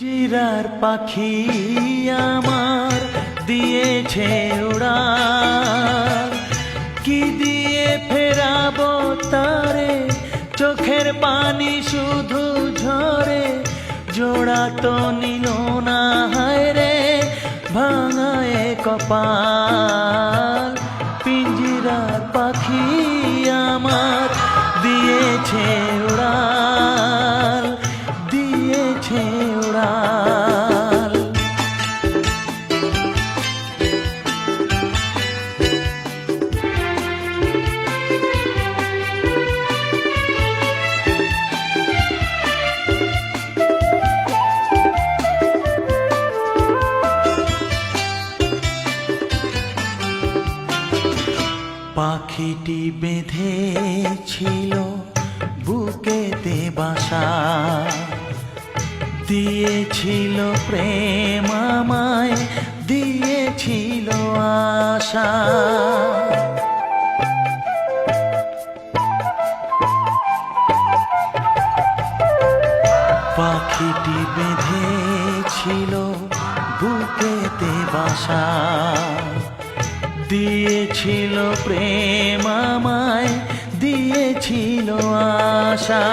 চিরার পাখি আমার দিয়েছে উড়াল কি দিয়ে ফেরাবো তারে? চোখের পানি শুধু ঝরে, জোড়া তো নিল না, হায় রে ভাঙায় কপাল। পিঞ্জিরার পাখি আমার দিয়েছে পাখিটি বেঁধেছিল বুকেতে বাসা। দিয়েছিল প্রেম আমায় দিয়েছিল আশা। পাখিটি বেঁধেছিল বুকেতে বাসা। দিয়েছিল প্রেম আমায় দিয়েছিল আশা।